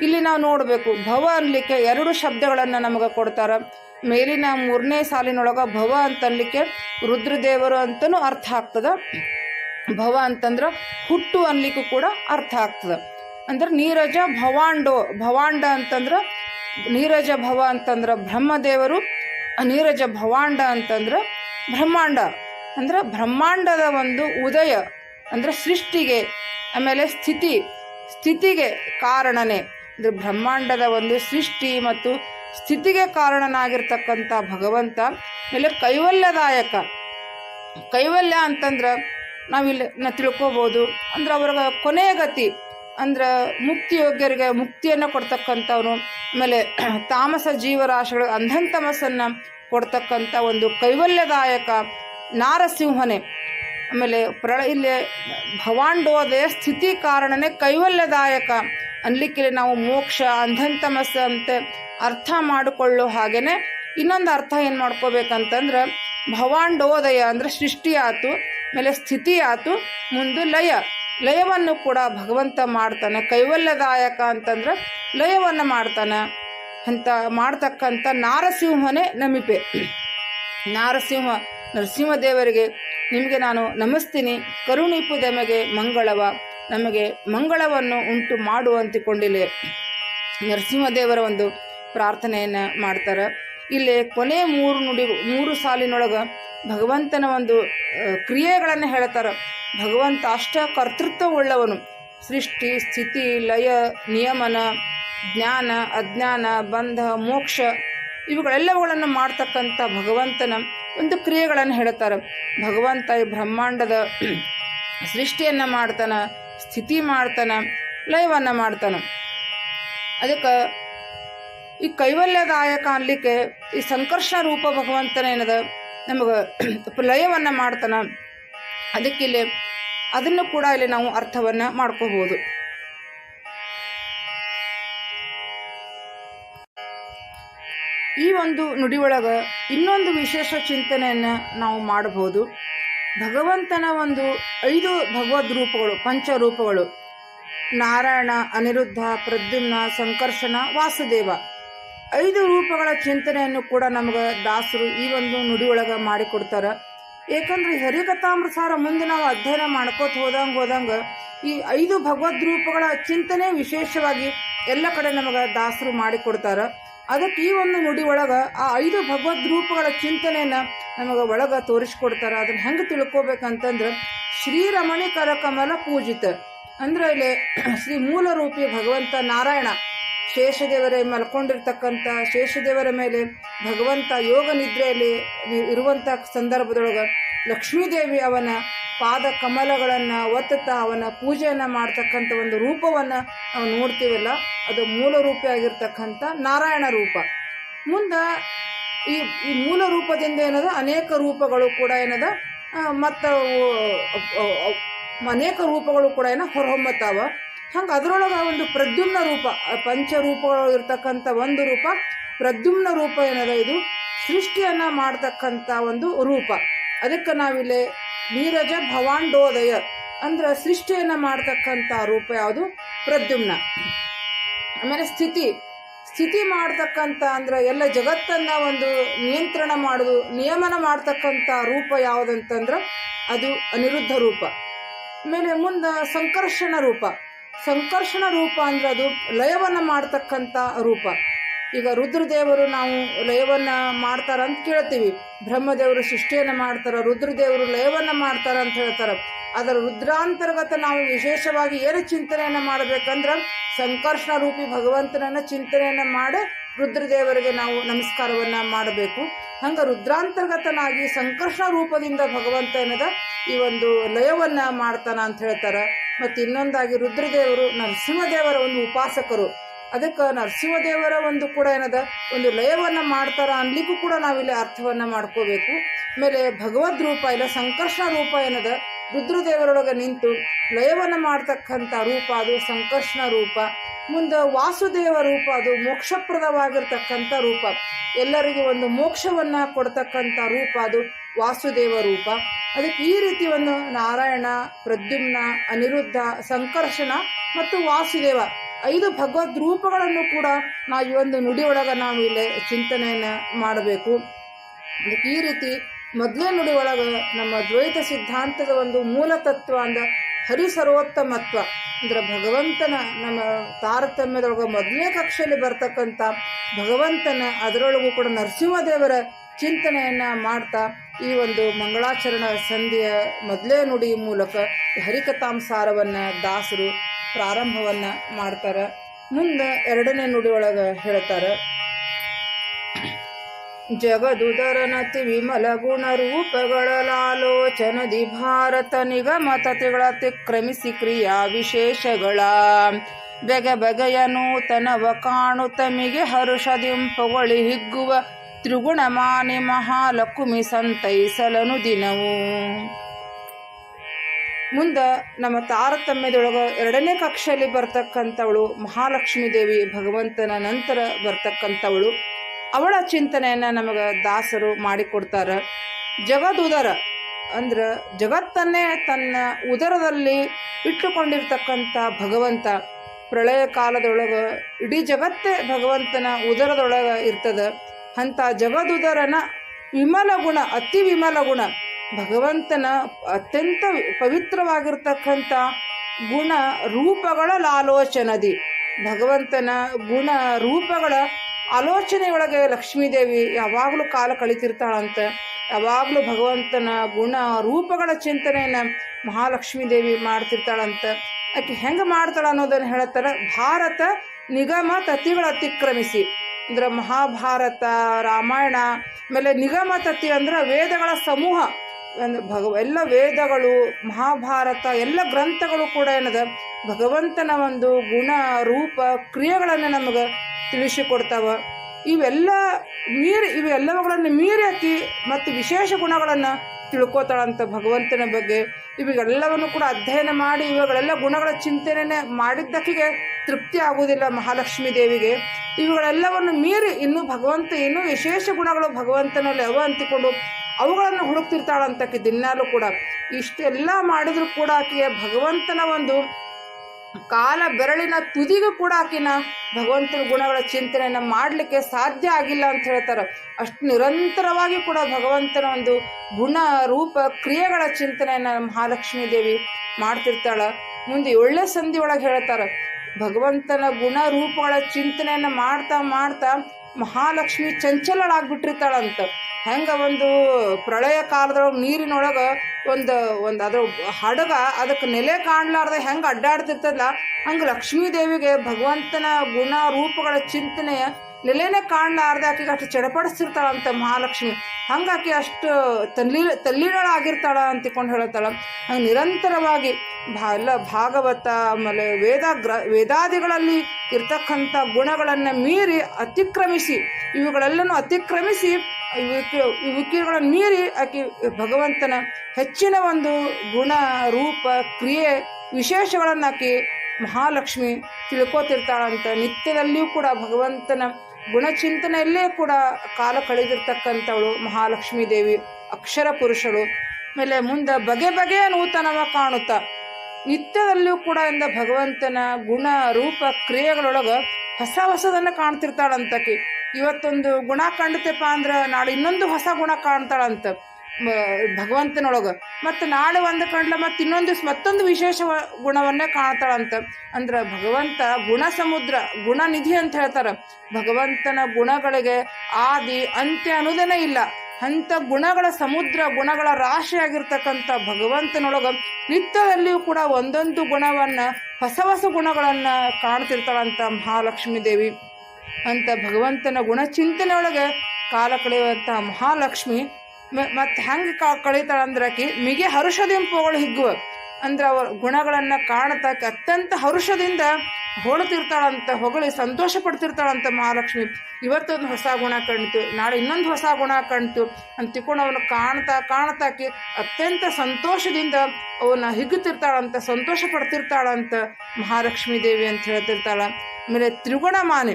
ಇಲ್ಲಿ ನಾವು ನೋಡಬೇಕು, ಭವ ಅನ್ಲಿಕ್ಕೆ ಎರಡು ಶಬ್ದಗಳನ್ನು ನಮಗೆ ಕೊಡ್ತಾರೆ. ಮೇಲಿನ ಮೂರನೇ ಸಾಲಿನೊಳಗೆ ಭವ ಅಂತನ್ಲಿಕ್ಕೆ ರುದ್ರದೇವರು ಅಂತಲೂ ಅರ್ಥ ಆಗ್ತದೆ. ಭವ ಅಂತಂದ್ರೆ ಹುಟ್ಟು ಅನ್ಲಿಕ್ಕೂ ಕೂಡ ಅರ್ಥ ಆಗ್ತದೆ. ಅಂದ್ರೆ ನೀರಜ ಭವಾಂಡೋ, ಭವಾಂಡ ಅಂತಂದ್ರೆ ನೀರಜ ಭವ ಅಂತಂದ್ರೆ ಬ್ರಹ್ಮದೇವರು, ನೀರಜ ಭವಾಂಡ ಅಂತಂದ್ರೆ ಬ್ರಹ್ಮಾಂಡ. ಅಂದ್ರೆ ಬ್ರಹ್ಮಾಂಡದ ಒಂದು ಉದಯ, ಅಂದ್ರೆ ಸೃಷ್ಟಿಗೆ, ಆಮೇಲೆ ಸ್ಥಿತಿ ಸ್ಥಿತಿಗೆ ಕಾರಣನೇ. ಅಂದರೆ ಬ್ರಹ್ಮಾಂಡದ ಒಂದು ಸೃಷ್ಟಿ ಮತ್ತು ಸ್ಥಿತಿಗೆ ಕಾರಣನಾಗಿರ್ತಕ್ಕಂಥ ಭಗವಂತ ಆಮೇಲೆ ಕೈವಲ್ಯದಾಯಕ. ಕೈವಲ್ಯ ಅಂತಂದ್ರೆ ನಾವಿಲ್ಲಿ ನಾವು ತಿಳ್ಕೊಬೋದು. ಅಂದ್ರೆ ಅವರ ಕೊನೆಯ ಗತಿ, ಅಂದ್ರೆ ಮುಕ್ತಿ ಯೋಗ್ಯರಿಗೆ ಮುಕ್ತಿಯನ್ನು ಕೊಡ್ತಕ್ಕಂಥವನು ಆಮೇಲೆ ತಾಮಸ ಜೀವರಾಶಿಗಳು ಅಂಧನ್ ತಮಸ್ಸನ್ನು ಕೊಡ್ತಕ್ಕಂಥ ಒಂದು ಕೈವಲ್ಯದಾಯಕ ನಾರಸಿಂಹನೇ. ಆಮೇಲೆ ಪ್ರ ಇಲ್ಲಿ ಭವಾಂಡೋದಯ ಸ್ಥಿತಿ ಕಾರಣನೇ ಕೈವಲ್ಯದಾಯಕ. ಅನ್ಲಿಕ್ಕೆ ನಾವು ಮೋಕ್ಷ ಅಂತೆ ಅಂತ ಅರ್ಥ ಮಾಡಿಕೊಳ್ಳೋ ಹಾಗೇ ಇನ್ನೊಂದು ಅರ್ಥ ಏನು ಮಾಡ್ಕೋಬೇಕಂತಂದ್ರೆ ಭವಾಂಡೋದಯ ಅಂದರೆ ಸೃಷ್ಟಿ ಆತು ಆಮೇಲೆ ಸ್ಥಿತಿ ಆತು ಮುಂದೆ ಲಯ. ಲಯವನ್ನು ಕೂಡ ಭಗವಂತ ಮಾಡ್ತಾನೆ, ಕೈವಲ್ಯದಾಯಕ ಅಂತಂದ್ರೆ ಲಯವನ್ನು ಮಾಡ್ತಾನೆ. ಅಂತ ಮಾಡ್ತಕ್ಕಂಥ ನಾರಸಿಂಹನೇ ನಮಿಪೆ. ನಾರಸಿಂಹ ನರಸಿಂಹದೇವರಿಗೆ ನಿಮಗೆ ನಾನು ನಮಿಸ್ತೀನಿ. ಕರುಣಿಪು ದಮಗೆ ಮಂಗಳವ. ನಮಗೆ ಮಂಗಳವನ್ನು ಉಂಟು ಮಾಡು ಅಂತಿಕೊಂಡಿಲ್ಲ ನರಸಿಂಹದೇವರ ಒಂದು ಪ್ರಾರ್ಥನೆಯನ್ನು ಮಾಡ್ತಾರೆ. ಇಲ್ಲಿ ಕೊನೆ ಮೂರು ನುಡಿ, ಮೂರು ಸಾಲಿನೊಳಗೆ ಭಗವಂತನ ಒಂದು ಕ್ರಿಯೆಗಳನ್ನು ಹೇಳ್ತಾರೆ. ಭಗವಂತ ಅಷ್ಟ ಕರ್ತೃತ್ವವುಳ್ಳವನು. ಸೃಷ್ಟಿ, ಸ್ಥಿತಿ, ಲಯ, ನಿಯಮನ, ಜ್ಞಾನ, ಅಜ್ಞಾನ, ಬಂಧ, ಮೋಕ್ಷ ಇವುಗಳೆಲ್ಲವುಗಳನ್ನು ಮಾಡ್ತಕ್ಕಂಥ ಭಗವಂತನ ಒಂದು ಕ್ರಿಯೆಗಳನ್ನು ಹೇಳ್ತಾರೆ. ಭಗವಂತ ಈ ಬ್ರಹ್ಮಾಂಡದ ಸೃಷ್ಟಿಯನ್ನು ಮಾಡ್ತಾನೆ, ಸ್ಥಿತಿ ಮಾಡ್ತಾನೆ, ಲಯವನ್ನು ಮಾಡ್ತಾನೆ. ಅದಕ್ಕೆ ಈ ಕೈವಲ್ಯದಾಯಕ ಅನ್ಲಿಕ್ಕೆ ಈ ಸಂಕರ್ಷ ರೂಪ ಭಗವಂತನ ಏನದ? ನಮಗೆ ಲಯವನ್ನು ಮಾಡ್ತಾನೆ. ಅದಕ್ಕೆ ಇಲ್ಲಿ ಅದನ್ನು ಕೂಡ ಇಲ್ಲಿ ನಾವು ಅರ್ಥವನ್ನು ಮಾಡ್ಕೋಬೋದು. ಈ ಒಂದು ನುಡಿಯೊಳಗೆ ಇನ್ನೊಂದು ವಿಶೇಷ ಚಿಂತನೆಯನ್ನು ನಾವು ಮಾಡಬಹುದು. ಭಗವಂತನ ಒಂದು ಐದು ಭಗವದ್ ರೂಪಗಳು ಪಂಚರೂಪಗಳು ನಾರಾಯಣ, ಅನಿರುದ್ಧ, ಪ್ರದ್ಯುಮ್ನ, ಸಂಕರ್ಷಣ, ವಾಸುದೇವ. ಐದು ರೂಪಗಳ ಚಿಂತನೆಯನ್ನು ಕೂಡ ನಮಗೆ ದಾಸರು ಈ ಒಂದು ನುಡಿಯೊಳಗೆ ಮಾಡಿಕೊಡ್ತಾರೆ. ಏಕೆಂದ್ರೆ ಹರಿಕಥಾಮೃತಸಾರ ಮುಂದೆ ನಾವು ಅಧ್ಯಯನ ಮಾಡ್ಕೋತ ಹೋದಂಗೆ ಹೋದಂಗೆ ಈ ಐದು ಭಗವದ್ ರೂಪಗಳ ಚಿಂತನೆ ವಿಶೇಷವಾಗಿ ಎಲ್ಲ ಕಡೆ ನಮಗೆ ದಾಸರು ಮಾಡಿಕೊಡ್ತಾರೆ. ಅದಕ್ಕೆ ಈ ಒಂದು ನುಡಿ ಒಳಗೆ ಆ ಐದು ಭಗವದ್ ರೂಪಗಳ ಚಿಂತನೆಯನ್ನು ನಮಗೆ ಒಳಗೆ ತೋರಿಸ್ಕೊಡ್ತಾರೆ. ಅದನ್ನು ಹೆಂಗೆ ತಿಳ್ಕೊಬೇಕಂತಂದ್ರೆ ಶ್ರೀರಮಣಿ ಕರಕಮಲ ಪೂಜಿತ. ಅಂದ್ರೆ ಇಲ್ಲಿ ಶ್ರೀ ಮೂಲ ರೂಪಿ ಭಗವಂತ ನಾರಾಯಣ. ಶೇಷದೇವರೇ ಮಲ್ಕೊಂಡಿರ್ತಕ್ಕಂಥ ಶೇಷದೇವರ ಮೇಲೆ ಭಗವಂತ ಯೋಗ ನಿದ್ರೆಯಲ್ಲಿ ಇರುವಂಥ ಸಂದರ್ಭದೊಳಗೆ ಲಕ್ಷ್ಮೀದೇವಿ ಅವನ ಪಾದ ಕಮಲಗಳನ್ನು ಒತ್ತುತ್ತಾ ಅವನ ಪೂಜೆಯನ್ನು ಮಾಡ್ತಕ್ಕಂಥ ಒಂದು ರೂಪವನ್ನು ನಾವು ನೋಡ್ತೀವಲ್ಲ, ಅದು ಮೂಲ ರೂಪ ಆಗಿರ್ತಕ್ಕಂಥ ನಾರಾಯಣ ರೂಪ. ಮುಂದೆ ಈ ಈ ಮೂಲ ರೂಪದಿಂದ ಏನದ, ಅನೇಕ ರೂಪಗಳು ಕೂಡ ಏನದ ಮತ್ತು ಅನೇಕ ರೂಪಗಳು ಕೂಡ ಏನ ಹೊರಹೊಮ್ಮತ್ತಾವ. ಹಂಗೆ ಅದರೊಳಗೆ ಒಂದು ಪ್ರದ್ಯುಮ್ನ ರೂಪ ಪಂಚರೂಪಗಳು ಇರ್ತಕ್ಕಂಥ ಒಂದು ರೂಪ, ಪ್ರದ್ಯುಮ್ನ ರೂಪ ಏನದ ಇದು, ಸೃಷ್ಟಿಯನ್ನು ಮಾಡ್ತಕ್ಕಂಥ ಒಂದು ರೂಪ. ಅದಕ್ಕೆ ನಾವಿಲ್ಲಿ ನೀರಜ ಭವಾಂಡೋದಯ ಅಂದ್ರ ಸೃಷ್ಟಿಯನ್ನು ಮಾಡ್ತಕ್ಕಂಥ ರೂಪ ಯಾವುದು? ಪ್ರದ್ಯುಮ್ನ. ಆಮೇಲೆ ಸ್ಥಿತಿ. ಸ್ಥಿತಿ ಮಾಡ್ತಕ್ಕಂಥ ಅಂದ್ರೆ ಎಲ್ಲ ಜಗತ್ತನ್ನ ಒಂದು ನಿಯಂತ್ರಣ ಮಾಡುದು, ನಿಯಮನ ಮಾಡ್ತಕ್ಕಂಥ ರೂಪ ಯಾವುದಂತಂದ್ರೆ ಅದು ಅನಿರುದ್ಧ ರೂಪ. ಆಮೇಲೆ ಮುಂದೆ ಸಂಕರ್ಷಣ ರೂಪ. ಸಂಕರ್ಷಣ ರೂಪ ಅಂದ್ರೆ ಅದು ಲಯವನ್ನು ಮಾಡ್ತಕ್ಕಂಥ ರೂಪ. ಈಗ ರುದ್ರದೇವರು ನಾವು ಲಯವನ್ನು ಮಾಡ್ತಾರ ಅಂತ ಕೇಳ್ತೀವಿ. ಬ್ರಹ್ಮದೇವರು ಸೃಷ್ಟಿಯನ್ನು ಮಾಡ್ತಾರ, ರುದ್ರದೇವರು ಲಯವನ್ನು ಮಾಡ್ತಾರ ಅಂತ ಹೇಳ್ತಾರೆ. ಅದರ ರುದ್ರಾಂತರ್ಗತ ನಾವು ವಿಶೇಷವಾಗಿ ಏನು ಚಿಂತನೆಯನ್ನು ಮಾಡಬೇಕಂದ್ರೆ ಸಂಕರ್ಷಣ ರೂಪಿ ಭಗವಂತನನ್ನು ಚಿಂತನೆಯನ್ನು ಮಾಡಿ ರುದ್ರದೇವರಿಗೆ ನಾವು ನಮಸ್ಕಾರವನ್ನು ಮಾಡಬೇಕು. ಹಂಗೆ ರುದ್ರಾಂತರ್ಗತನಾಗಿ ಸಂಕರ್ಷಣ ರೂಪದಿಂದ ಭಗವಂತ ಏನದ ಈ ಒಂದು ಲಯವನ್ನು ಮಾಡ್ತಾನ ಅಂತ ಹೇಳ್ತಾರೆ. ಮತ್ತು ಇನ್ನೊಂದಾಗಿ ರುದ್ರದೇವರು ನರಸಿಂಹದೇವರ ಒಂದು ಉಪಾಸಕರು. ಅದಕ್ಕೆ ನರಸಿಂಹದೇವರ ಒಂದು ಕೂಡ ಏನದ, ಒಂದು ಲಯವನ್ನು ಮಾಡ್ತಾರ ಅನ್ಲಿಕ್ಕೂ ಕೂಡ ನಾವಿಲ್ಲಿ ಅರ್ಥವನ್ನು ಮಾಡ್ಕೋಬೇಕು. ಆಮೇಲೆ ಭಗವದ್ ರೂಪ ಇಲ್ಲ, ಸಂಕರ್ಷಣ ರೂಪ ಏನದ, ರುದ್ರದೇವರೊಳಗೆ ನಿಂತು ಲಯವನ್ನು ಮಾಡ್ತಕ್ಕಂಥ ರೂಪ ಅದು, ಸಂಕರ್ಷಣ ರೂಪ. ಮುಂದೆ ವಾಸುದೇವ ರೂಪ ಅದು ಮೋಕ್ಷಪ್ರದವಾಗಿರ್ತಕ್ಕಂಥ ರೂಪ. ಎಲ್ಲರಿಗೂ ಒಂದು ಮೋಕ್ಷವನ್ನು ಕೊಡ್ತಕ್ಕಂಥ ರೂಪ ಅದು ವಾಸುದೇವ ರೂಪ. ಅದಕ್ಕೆ ಈ ರೀತಿ ಒಂದು ನಾರಾಯಣ, ಪ್ರದ್ಯುಮ್ನ, ಅನಿರುದ್ಧ, ಸಂಕರ್ಷಣ ಮತ್ತು ವಾಸುದೇವ ಐದು ಭಗವದ್ ರೂಪಗಳನ್ನು ಕೂಡ ನಾವು ಈ ಒಂದು ನುಡಿಯೊಳಗೆ ನಾವು ಇಲ್ಲಿ ಚಿಂತನೆಯನ್ನು ಮಾಡಬೇಕು. ಈ ರೀತಿ ಮೊದಲೇ ನುಡಿ ಒಳಗೆ ನಮ್ಮ ದ್ವೈತ ಸಿದ್ಧಾಂತದ ಒಂದು ಮೂಲ ತತ್ವ ಅಂದ್ರೆ ಹರಿ ಸರ್ವೋತ್ತಮತ್ವ, ಅಂದ್ರೆ ಭಗವಂತನ ನಮ್ಮ ತಾರತಮ್ಯದೊಳಗೆ ಮೊದಲನೇ ಕಕ್ಷೆಯಲ್ಲಿ ಬರ್ತಕ್ಕಂಥ ಭಗವಂತನ ಅದರೊಳಗೂ ಕೂಡ ನರಸಿಂಹದೇವರ ಚಿಂತನೆಯನ್ನು ಮಾಡ್ತಾ ಈ ಒಂದು ಮಂಗಳಾಚರಣ ಸಂಧಿಯ ಮೊದಲೇ ನುಡಿ ಮೂಲಕ ಹರಿಕಥಾಂಸಾರವನ್ನು ದಾಸರು ಪ್ರಾರಂಭವನ್ನು ಮಾಡ್ತಾರ. ಮುಂದೆ ಎರಡನೇ ನುಡಿ ಹೇಳ್ತಾರ ಹೇಳ್ತಾರೆ. ಜಗದುದರನತಿ ವಿಮಲ ಗುಣ ರೂಪಗಳ ಲಾಲೋಚನದಿ ಭಾರತ ನಿಗಮ ತತಿಗಳ ಅತಿಕ್ರಮಿಸಿ ಕ್ರಿಯಾ ವಿಶೇಷಗಳ. ಬೆಗ ಬೆಗೆಯ ನೂತನವ ಕಾಣು ತಮಿಗೆ ಹರುಷದಿಂಪಗಳಿ ಹಿಗ್ಗುವ ತ್ರಿಗುಣಮಾನಿ ಮಹಾಲಕುಮಿ ಸಂತೈಸಲನು ದಿನವು. ಮುಂದೆ ನಮ್ಮ ತಾರತಮ್ಯದೊಳಗೆ ಎರಡನೇ ಕಕ್ಷೆಯಲ್ಲಿ ಬರ್ತಕ್ಕಂಥವಳು ಮಹಾಲಕ್ಷ್ಮೀ ದೇವಿ ಭಗವಂತನ ನಂತರ ಬರ್ತಕ್ಕಂಥವಳು. ಅವಳ ಚಿಂತನೆಯನ್ನು ನಮಗೆ ದಾಸರು ಮಾಡಿಕೊಡ್ತಾರೆ. ಜಗದುದರ, ಅಂದ್ರೆ ಜಗತ್ತನ್ನೇ ತನ್ನ ಉದರದಲ್ಲಿ ಇಟ್ಟುಕೊಂಡಿರ್ತಕ್ಕಂಥ ಭಗವಂತ ಪ್ರಳಯ ಕಾಲದೊಳಗೆ ಇಡೀ ಜಗತ್ತೇ ಭಗವಂತನ ಉದರದೊಳಗೆ ಇರ್ತದೆ. ಅಂಥ ಜಗದುದರನ ವಿಮಲ ಗುಣ ಅತಿ ವಿಮಲ ಗುಣ ಭಗವಂತನ ಅತ್ಯಂತ ಪವಿತ್ರವಾಗಿರ್ತಕ್ಕಂಥ ಗುಣ ರೂಪಗಳ ಲಾಲೋಚನದಿ. ಭಗವಂತನ ಗುಣ ರೂಪಗಳ ಆಲೋಚನೆಯೊಳಗೆ ಲಕ್ಷ್ಮೀದೇವಿ ಯಾವಾಗಲೂ ಕಾಲ ಕಳಿತಿರ್ತಾಳಂತೆ. ಯಾವಾಗಲೂ ಭಗವಂತನ ಗುಣ ರೂಪಗಳ ಚಿಂತನೆಯನ್ನು ಮಹಾಲಕ್ಷ್ಮೀ ದೇವಿ ಮಾಡ್ತಿರ್ತಾಳಂತ. ಆಕೆ ಹೆಂಗೆ ಮಾಡ್ತಾಳೆ ಅನ್ನೋದನ್ನು ಹೇಳ್ತಾರೆ ಭಾರತ ನಿಗಮ ತತಿಗಳು ಅತಿಕ್ರಮಿಸಿ. ಅಂದ್ರೆ ಮಹಾಭಾರತ, ರಾಮಾಯಣ, ಆಮೇಲೆ ನಿಗಮ ತತಿ ಅಂದ್ರೆ ವೇದಗಳ ಸಮೂಹ. ಒಂದು ಭಗವ ಎಲ್ಲ ವೇದಗಳು, ಮಹಾಭಾರತ, ಎಲ್ಲ ಗ್ರಂಥಗಳು ಕೂಡ ಏನದ, ಭಗವಂತನ ಒಂದು ಗುಣ, ರೂಪ, ಕ್ರಿಯೆಗಳನ್ನು ನಮಗೆ ತಿಳಿಸಿಕೊಡ್ತಾವ. ಇವೆಲ್ಲ ಮೀರಿ ಇವೆಲ್ಲವುಗಳನ್ನು ಮೀರಿ ಹಾಕಿ ಮತ್ತು ವಿಶೇಷ ಗುಣಗಳನ್ನು ತಿಳ್ಕೊತಾಳಂತ ಭಗವಂತನ ಬಗ್ಗೆ. ಇವೆಲ್ಲವನ್ನು ಕೂಡ ಅಧ್ಯಯನ ಮಾಡಿ, ಇವುಗಳೆಲ್ಲ ಗುಣಗಳ ಚಿಂತನೆ ಮಾಡಿದ್ದಕ್ಕಿಗೆ ತೃಪ್ತಿ ಆಗುವುದಿಲ್ಲ ಮಹಾಲಕ್ಷ್ಮೀ ದೇವಿಗೆ. ಇವುಗಳೆಲ್ಲವನ್ನು ಮೀರಿ ಇನ್ನೂ ಭಗವಂತ ಇನ್ನೂ ವಿಶೇಷ ಗುಣಗಳು ಭಗವಂತನಲ್ಲಿ ಅವ ಅಂತಿಕೊಂಡು ಅವುಗಳನ್ನು ಹುಡುಕ್ತಿರ್ತಾಳಂತಕ್ಕೆ ದಿನಾಲೂ ಕೂಡ. ಇಷ್ಟೆಲ್ಲ ಮಾಡಿದರೂ ಕೂಡ ಆಕೆಯ ಭಗವಂತನ ಒಂದು ಕಾಲ ಬೆರಳಿನ ತುದಿಗೂ ಕೂಡ ಆಕಿನ ಭಗವಂತನ ಗುಣಗಳ ಚಿಂತನೆಯನ್ನು ಮಾಡಲಿಕ್ಕೆ ಸಾಧ್ಯ ಆಗಿಲ್ಲ ಅಂತ ಹೇಳ್ತಾರೆ. ಅಷ್ಟು ನಿರಂತರವಾಗಿ ಕೂಡ ಭಗವಂತನ ಒಂದು ಗುಣ ರೂಪ ಕ್ರಿಯೆಗಳ ಚಿಂತನೆಯನ್ನು ಮಹಾಲಕ್ಷ್ಮೀ ದೇವಿ ಮಾಡ್ತಿರ್ತಾಳೆ. ಮುಂದೆ ಒಳ್ಳೆ ಸಂಧಿ ಒಳಗೆ ಹೇಳ್ತಾರೆ. ಭಗವಂತನ ಗುಣ ರೂಪಗಳ ಚಿಂತನೆಯನ್ನು ಮಾಡ್ತಾ ಮಾಡ್ತಾ ಮಹಾಲಕ್ಷ್ಮಿ ಚಂಚಲಳಾಗ್ಬಿಟ್ಟಿರ್ತಾಳಂತ. ಹೆಂಗೆ ಒಂದು ಪ್ರಳಯ ಕಾಲದೊಳಗೆ ನೀರಿನೊಳಗೆ ಒಂದು ಒಂದು ಅದ್ರ ಹಡಗ ಅದಕ್ಕೆ ನೆಲೆ ಕಾಣಲಾರ್ದೆ ಹೆಂಗೆ ಅಡ್ಡಾಡ್ತಿರ್ತದಲ್ಲ ಹಂಗೆ ಲಕ್ಷ್ಮೀ ದೇವಿಗೆ ಭಗವಂತನ ಗುಣ ರೂಪಗಳ ಚಿಂತನೆಯ ನೆಲೆನೇ ಕಾಣಲಾರ್ದೆ ಆಕೆಗೆ ಅಷ್ಟು ಚಡಪಡಿಸ್ತಿರ್ತಾಳಂತ ಮಹಾಲಕ್ಷ್ಮಿ. ಹಂಗೆ ಆಕೆ ಅಷ್ಟು ತಲ್ಲಿ ತಲ್ಲೀನಳಾಗಿರ್ತಾಳ ಅಂತಿಕೊಂಡು ಹೇಳ್ತಾಳ. ಹಂಗೆ ನಿರಂತರವಾಗಿ ಭಾ, ಎಲ್ಲ ಭಾಗವತ, ಆಮೇಲೆ ವೇದ ಗ್ರ, ವೇದಾದಿಗಳಲ್ಲಿ ಇರ್ತಕ್ಕಂಥ ಗುಣಗಳನ್ನು ಮೀರಿ ಅತಿಕ್ರಮಿಸಿ, ಇವುಗಳೆಲ್ಲನೂ ಅತಿಕ್ರಮಿಸಿ ವಿಕಿ ವಿಕಿಗಳನ್ನು ಮೀರಿ ಆಕೆ ಭಗವಂತನ ಹೆಚ್ಚಿನ ಒಂದು ಗುಣ, ರೂಪ, ಕ್ರಿಯೆ ವಿಶೇಷಗಳನ್ನು ಆಕೆ ಮಹಾಲಕ್ಷ್ಮಿ ತಿಳ್ಕೊತಿರ್ತಾಳಂತ ನಿತ್ಯದಲ್ಲಿಯೂ ಕೂಡ ಭಗವಂತನ ಗುಣಚಿಂತನೆಯಲ್ಲೇ ಕೂಡ ಕಾಲ ಕಳೆದಿರ್ತಕ್ಕಂಥವಳು ಮಹಾಲಕ್ಷ್ಮೀ ದೇವಿ, ಅಕ್ಷರ ಪುರುಷಳು. ಆಮೇಲೆ ಮುಂದೆ ಬಗೆ ಬಗೆಯ ನೂತನವ ಕಾಣುತ್ತಾ. ನಿತ್ಯದಲ್ಲಿಯೂ ಕೂಡ ಇಂದ ಭಗವಂತನ ಗುಣ, ರೂಪ, ಕ್ರಿಯೆಗಳೊಳಗೆ ಹೊಸ ಹೊಸದನ್ನು ಕಾಣ್ತಿರ್ತಾಳಂತಕಿ. ಇವತ್ತೊಂದು ಗುಣ ಕಾಣುತ್ತೆಪ್ಪ ಅಂದ್ರೆ ನಾಳೆ ಇನ್ನೊಂದು ಹೊಸ ಗುಣ ಕಾಣ್ತಾಳಂತ ಭಗವಂತನೊಳಗೆ. ಮತ್ತು ನಾಳೆ ಒಂದು ಕಂಡ್ಲ ಮತ್ತು ಇನ್ನೊಂದು ಮತ್ತೊಂದು ವಿಶೇಷ ಗುಣವನ್ನೇ ಕಾಣ್ತಾಳಂತ. ಅಂದ್ರೆ ಭಗವಂತ ಗುಣ ಸಮುದ್ರ ಗುಣನಿಧಿ ಅಂತ ಹೇಳ್ತಾರೆ. ಭಗವಂತನ ಗುಣಗಳಿಗೆ ಆದಿ, ಅಂತ್ಯ ಅನ್ನೋದೇನೇ ಇಲ್ಲ. ಅಂಥ ಗುಣಗಳ ಸಮುದ್ರ, ಗುಣಗಳ ರಾಶಿಯಾಗಿರ್ತಕ್ಕಂಥ ಭಗವಂತನೊಳಗೆ ನಿತ್ಯದಲ್ಲಿಯೂ ಕೂಡ ಒಂದೊಂದು ಗುಣವನ್ನು, ಹೊಸ ಹೊಸ ಗುಣಗಳನ್ನು ಕಾಣ್ತಿರ್ತಾಳಂತ ಮಹಾಲಕ್ಷ್ಮೀ ದೇವಿ. ಅಂತ ಭಗವಂತನ ಗುಣಚಿಂತನೆಯೊಳಗೆ ಕಾಲ ಕಳೆಯುವಂಥ ಮಹಾಲಕ್ಷ್ಮಿ ಮತ್ತು ಹೆಂಗೆ ಕಾ ಕಳೀತಾಳಂದ್ರೆ ಆಕಿ ಮಿಗೆ ಹರುಷದಿಂಪುಗಳು ಹಿಗ್ಗುವ. ಅಂದ್ರೆ ಅವರ ಗುಣಗಳನ್ನು ಕಾಣತಕ್ಕ ಅತ್ಯಂತ ಹರುಷದಿಂದ ಹೊಳ್ತಿರ್ತಾಳಂತ ಹೊಗಳಿ ಸಂತೋಷ ಪಡ್ತಿರ್ತಾಳಂತ ಮಹಾಲಕ್ಷ್ಮಿ ಇವತ್ತೊಂದು ಹೊಸ ಗುಣ ಕಾಣ್ತು ನಾಳೆ ಇನ್ನೊಂದು ಹೊಸ ಗುಣ ಕಾಣ್ತು ಅಂತ ತಿಳ್ಕೊಂಡು ಅವನು ಕಾಣ್ತಾ ಕಾಣ್ತಾಕಿ ಅತ್ಯಂತ ಸಂತೋಷದಿಂದ ಅವನ್ನ ಹಿಗ್ಗುತ್ತಿರ್ತಾಳಂತ ಸಂತೋಷ ಪಡ್ತಿರ್ತಾಳಂತ ಮಹಾಲಕ್ಷ್ಮಿ ದೇವಿ ಅಂತ ಹೇಳ್ತಿರ್ತಾಳ. ಆಮೇಲೆ ತ್ರಿಗುಣಮಾನೆ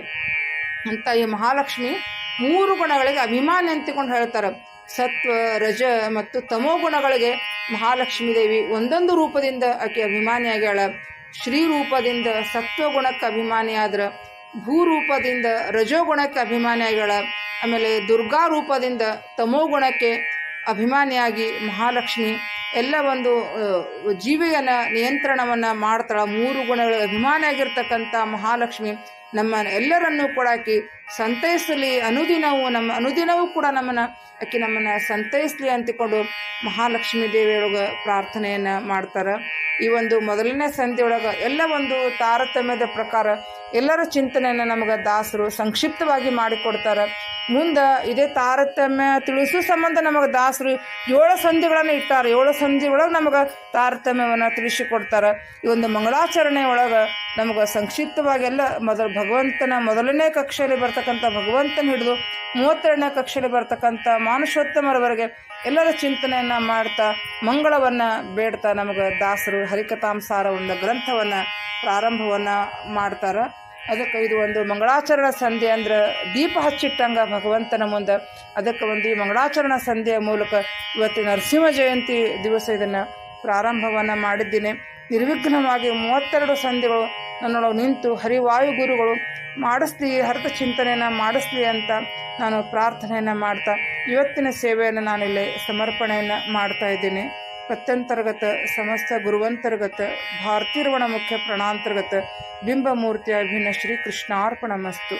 ಅಂತ ಈ ಮಹಾಲಕ್ಷ್ಮಿ ಮೂರು ಗುಣಗಳಿಗೆ ಅಭಿಮಾನಿ ಅಂತಿಕೊಂಡು ಹೇಳ್ತಾರೆ. ಸತ್ವ, ರಜ ಮತ್ತು ತಮೋ ಗುಣಗಳಿಗೆ ಮಹಾಲಕ್ಷ್ಮೀ ದೇವಿ ಒಂದೊಂದು ರೂಪದಿಂದ ಆಕೆ ಅಭಿಮಾನಿಯಾಗ್ಯಾಳ. ಶ್ರೀ ರೂಪದಿಂದ ಸತ್ವ ಗುಣಕ್ಕೆ ಅಭಿಮಾನಿ ಆದ್ರೆ ಭೂರೂಪದಿಂದ ರಜೋಗುಣಕ್ಕೆ ಅಭಿಮಾನಿ ಆಗ್ಯಾಳ ಆಮೇಲೆ ದುರ್ಗಾ ರೂಪದಿಂದ ತಮೋಗುಣಕ್ಕೆ ಅಭಿಮಾನಿಯಾಗಿ ಮಹಾಲಕ್ಷ್ಮಿ, ಎಲ್ಲ ಒಂದು ಜೀವಿಯನ ನಿಯಂತ್ರಣವನ್ನು ಮಾಡ್ತಾಳೆ, ಮೂರು ಗುಣಗಳ ಅಭಿಮಾನಿಯಾಗಿರ್ತಕ್ಕಂಥ ಮಹಾಲಕ್ಷ್ಮಿ. ನಮ್ಮ ಎಲ್ಲರನ್ನೂ ಕೂಡ ಆಕಿ ಸಂತೈಸಲಿ, ಅನುದಿನವೂ ನಮ್ಮ, ಅನುದಿನವೂ ಕೂಡ ನಮ್ಮನ್ನ ಆಕಿ ನಮ್ಮನ್ನ ಸಂತೈಸಲಿ ಅಂತಿಕೊಂಡು ಮಹಾಲಕ್ಷ್ಮೀ ದೇವಿಯೊಳಗೆ ಪ್ರಾರ್ಥನೆಯನ್ನು ಮಾಡ್ತಾರೆ. ಈ ಒಂದು ಮೊದಲನೇ ಸಂಧಿಯೊಳಗೆ ಎಲ್ಲ ಒಂದು ತಾರತಮ್ಯದ ಪ್ರಕಾರ ಎಲ್ಲರ ಚಿಂತನೆಯನ್ನು ನಮಗೆ ದಾಸರು ಸಂಕ್ಷಿಪ್ತವಾಗಿ ಮಾಡಿಕೊಡ್ತಾರೆ. ಮುಂದೆ ಇದೇ ತಾರತಮ್ಯ ತಿಳಿಸು ಸಂಬಂಧ ನಮಗೆ ದಾಸರು ಏಳು ಸಂಧಿಗಳನ್ನು ಇಟ್ಟಾರೆ. ಏಳು ಸಂಧಿ ಒಳಗೆ ನಮಗೆ ತಾರತಮ್ಯವನ್ನು ತಿಳಿಸಿಕೊಡ್ತಾರೆ. ಈ ಒಂದು ಮಂಗಳಾಚರಣೆ ಒಳಗೆ ನಮಗೆ ಸಂಕ್ಷಿಪ್ತವಾಗಿ ಎಲ್ಲ ಮೊದಲು ಭಗವಂತನ ಮೊದಲನೇ ಕಕ್ಷೆಯಲ್ಲಿ ಬರ್ತಕ್ಕಂಥ ಭಗವಂತನ ಹಿಡಿದು ಮೂವತ್ತೆರಡನೇ ಕಕ್ಷೆಯಲ್ಲಿ ಬರ್ತಕ್ಕಂಥ ಮಾನುಷೋತ್ತಮರವರೆಗೆ ಎಲ್ಲರ ಚಿಂತನೆಯನ್ನು ಮಾಡ್ತಾ ಮಂಗಳವನ್ನು ಬೇಡ್ತಾ ನಮಗೆ ದಾಸರು ಹರಿಕಥಾಂಸಾರ ಒಂದು ಗ್ರಂಥವನ್ನು ಪ್ರಾರಂಭವನ್ನು ಮಾಡ್ತಾರೆ. ಅದಕ್ಕೆ ಇದು ಒಂದು ಮಂಗಳಾಚರಣ ಸಂಧಿ ಅಂದ್ರೆ ದೀಪ ಹಚ್ಚಿಟ್ಟಂಗ ಭಗವಂತನ ಮುಂದೆ. ಅದಕ್ಕೆ ಒಂದು ಈ ಮಂಗಳಾಚರಣ ಸಂಧಿಯ ಮೂಲಕ ಇವತ್ತು ನರಸಿಂಹ ಜಯಂತಿ ದಿವಸ ಇದನ್ನು ಪ್ರಾರಂಭವನ್ನು ಮಾಡಿದ್ದೀನಿ. ನಿರ್ವಿಘ್ನವಾಗಿ ಮೂವತ್ತೆರಡು ಸಂಧಿಗಳು ನನ್ನೊಳಗೆ ನಿಂತು ಹರಿವಾಯು ಗುರುಗಳು ಮಾಡಿಸ್ಲಿ, ಹರಿತ ಚಿಂತನೆಯನ್ನು ಮಾಡಿಸ್ಲಿ ಅಂತ ನಾನು ಪ್ರಾರ್ಥನೆಯನ್ನು ಮಾಡ್ತಾ, ಇವತ್ತಿನ ಸೇವೆಯನ್ನು ನಾನಿಲ್ಲಿ ಸಮರ್ಪಣೆಯನ್ನು ಮಾಡ್ತಾ ಇದ್ದೀನಿ. ಪತ್ಯಂತರ್ಗತ ಸಮಸ್ತ ಗುರುವಂತರ್ಗತ ಭಾರತೀರ್ವಣ ಮುಖ್ಯ ಪ್ರಣಾಂತರ್ಗತ ಬಿಂಬಮೂರ್ತಿಯ ಅಭಿನ್ನ ಶ್ರೀ ಕೃಷ್ಣಾರ್ಪಣ ಮಸ್ತು